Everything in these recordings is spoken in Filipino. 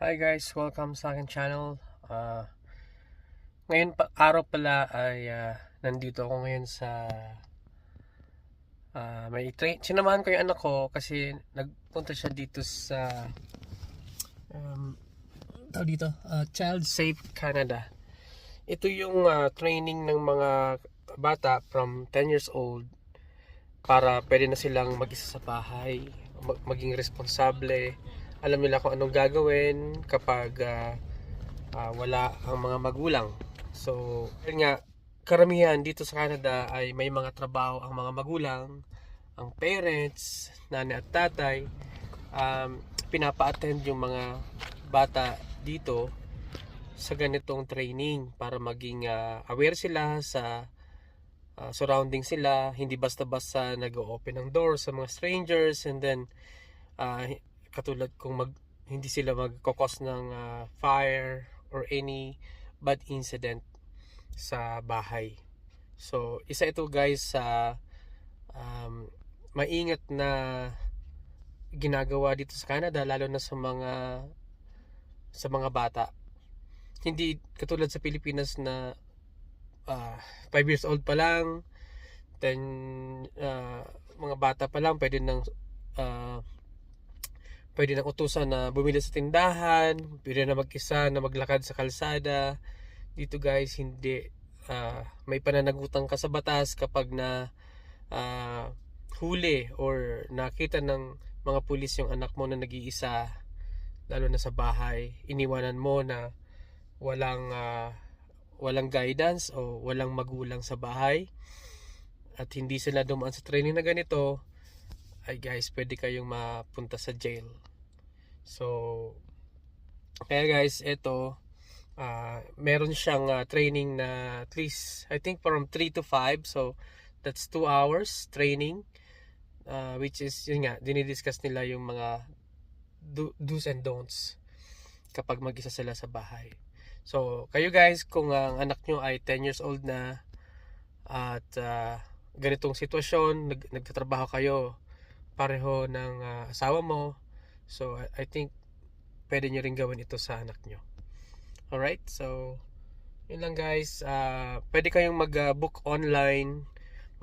Hi guys, welcome sa akin channel. Ah, ngayon pa, araw pala ay ah, nandito ako ngayon sa ah, may train. Sinamahan ko yung anak ko kasi nagpunta siya dito sa um, dito, ah, Child Safe Canada. Ito yung ah, training ng mga bata from 10 years old para pwede na silang mag-isa sa bahay, mag- maging responsable, alam nila kung anong gagawin kapag ah, ah, wala ang mga magulang. So, yun nga, karamihan dito sa Canada ay may mga trabaho ang mga magulang, ang parents, nanay at tatay, um, pinapa-attend yung mga bata dito sa ganitong training para maging ah, aware sila sa uh, surrounding sila, hindi basta-basta nag-open ng door sa mga strangers and then uh, katulad kung mag hindi sila magkokos ng uh, fire or any bad incident sa bahay. So, isa ito guys sa um, maingat na ginagawa dito sa Canada lalo na sa mga sa mga bata. Hindi katulad sa Pilipinas na 5 years old pa lang, then ah, mga bata pa lang pwede nang ah, pwede nang utusan na bumili sa tindahan, pwede na mag-isa na maglakad sa kalsada. Dito guys, hindi ah, may pananagutan ka sa batas kapag na ah, huli or nakita ng mga pulis yung anak mo na nag-iisa lalo na sa bahay, iniwanan mo na walang ah, walang guidance o walang magulang sa bahay at hindi sila dumaan sa training na ganito ay guys pwede kayong mapunta sa jail. So kaya guys ito ah, meron siyang ah, training na at least I think from 3 to 5 so that's 2 hours training ah, which is yun nga dinidiscuss nila yung mga do- do's and don'ts kapag mag-isa sila sa bahay. So, kayo guys, kung ang anak nyo ay 10 years old na at ah, ganitong sitwasyon, nag, nagtatrabaho kayo pareho ng ah, asawa mo, so I, I think pwede nyo rin gawin ito sa anak nyo. Alright, so yun lang guys. Ah, pwede kayong mag-book online.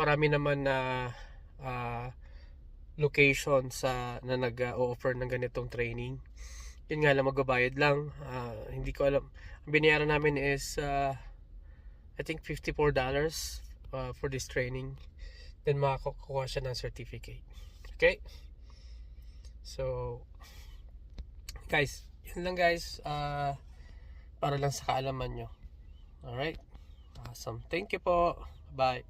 Marami naman na ah, location sa na nag-offer ng ganitong training. Yun nga lang magbabayad lang. Ah, hindi ko alam. Ang binayaran namin is uh, I think $54 uh, for this training. Then makakuha siya ng certificate okay? So guys yun lang guys Ah, para lang sa kaalaman nyo. Alright? Awesome. Thank you po. Bye